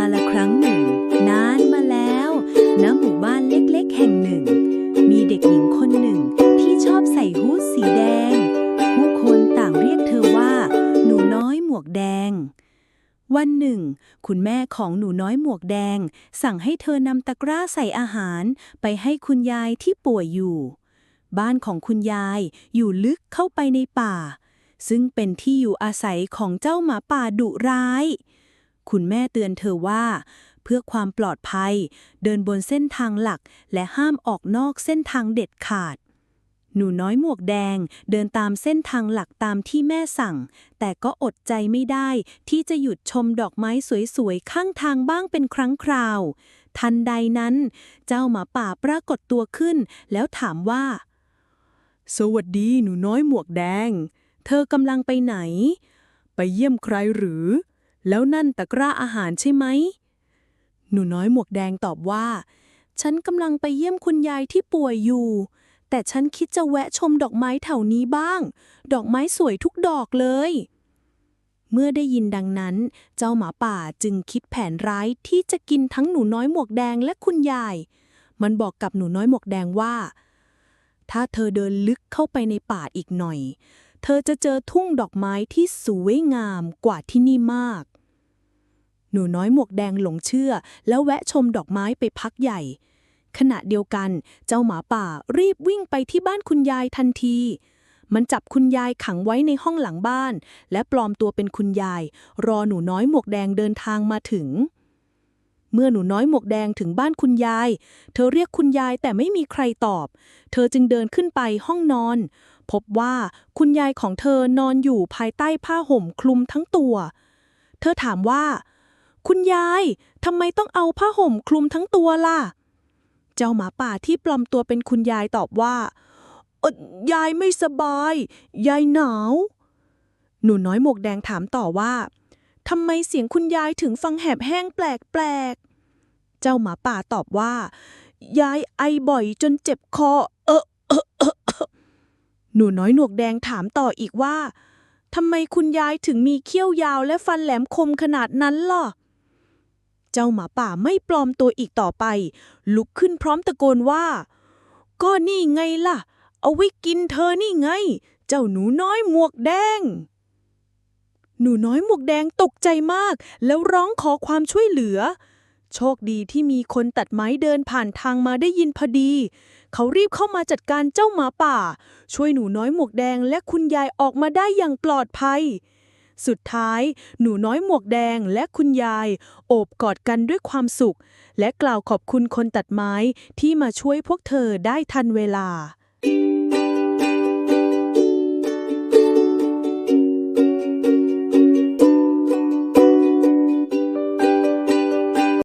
าละครั้งหนึ่ง นานมาแล้ว ณ หมู่บ้านเล็กๆ แห่งหนึ่ง มีเด็กหญิงคนหนึ่งที่ชอบใส่ฮู้ดสีแดง ผู้คนต่างเรียกเธอว่า หนูน้อยหมวกแดง วันหนึ่ง คุณแม่ของหนูน้อยหมวกแดง สั่งให้เธอนำตะกร้าใส่อาหารไปให้คุณยายที่ป่วยอยู่ บ้านของคุณยายอยู่ลึกเข้าไปในป่า ซึ่งเป็นที่อยู่อาศัยของเจ้าหมาป่าดุร้าย คุณแม่เตือนเธอว่า เพื่อความปลอดภัย เดินบนเส้นทางหลัก และห้ามออกนอกเส้นทางเด็ดขาด หนูน้อยหมวกแดงเดินตามเส้นทางหลักตามที่แม่สั่ง แต่ก็อดใจไม่ได้ที่จะหยุดชมดอกไม้สวยๆ ข้างทางบ้างเป็นครั้งคราว ทันใดนั้น เจ้าหมาป่าปรากฏตัวขึ้น แล้วถามว่า สวัสดีหนูน้อยหมวกแดง เธอกำลังไปไหน ไปเยี่ยมใครหรือ แล้วนั่นตะกร้าอาหารใช่ไหม หนูน้อยหมวกแดงตอบว่า ฉันกำลังไปเยี่ยมคุณยายที่ป่วยอยู่ แต่ฉันคิดจะแวะชมดอกไม้แถวนี้บ้าง ดอกไม้สวยทุกดอกเลย เมื่อได้ยินดังนั้น เจ้าหมาป่าจึงคิดแผนร้ายที่จะกินทั้งหนูน้อยหมวกแดงและคุณยาย มันบอกกับหนูน้อยหมวกแดงว่า ถ้าเธอเดินลึกเข้าไปในป่าอีกหน่อย เธอจะเจอทุ่งดอกไม้ที่สวยงามกว่าที่นี่มาก หนูน้อยหมวกแดงหลงเชื่อ แล้วแวะชมดอกไม้ไปพักใหญ่ ขณะเดียวกันเจ้าหมาป่ารีบวิ่งไปที่บ้านคุณยายทันที มันจับคุณยายขังไว้ในห้องหลังบ้าน และปลอมตัวเป็นคุณยาย รอหนูน้อยหมวกแดงเดินทางมาถึง เมื่อหนูน้อยหมวกแดงถึงบ้านคุณยาย เธอเรียกคุณยายแต่ไม่มีใครตอบ เธอจึงเดินขึ้นไปห้องนอน พบว่าคุณยายของเธอนอนอยู่ภายใต้ผ้าห่มคลุมทั้งตัว เธอถามว่า คุณยายทำไมต้องเอาผ้าห่มคลุมทั้งตัวล่ะ เจ้าหมาป่าที่ปลอมตัวเป็นคุณยายตอบว่าอ่อยายไม่สบาย ยายหนาว หนูน้อยหมวกแดงถามต่อว่าทำไมเสียงคุณยายถึงฟังแหบแห้งแปลกๆ เจ้าหมาป่าตอบว่า ยายไอบ่อยจนเจ็บคอ เออเออเออเออหนูน้อยหนวกแดงถามต่ออีกว่าทำไมคุณยายถึงมีเขี้ยวยาวและฟันแหลมคมขนาดนั้นล่ะ เจ้าหมาป่าไม่ปลอมตัวอีกต่อไป ลุกขึ้นพร้อมตะโกนว่า ก็นี่ไงล่ะ เอาไว้กินเธอนี่ไง เจ้าหนูน้อยหมวกแดง หนูน้อยหมวกแดงตกใจมาก แล้วร้องขอความช่วยเหลือ โชคดีที่มีคนตัดไม้เดินผ่านทางมาได้ยินพอดี เขารีบเข้ามาจัดการเจ้าหมาป่า ช่วยหนูน้อยหมวกแดงและคุณยายออกมาได้อย่างปลอดภัย สุดท้าย หนูน้อยหมวกแดงและคุณยาย โอบกอดกันด้วยความสุข และกล่าวขอบคุณคนตัดไม้ที่มาช่วยพวกเธอได้ทันเวลา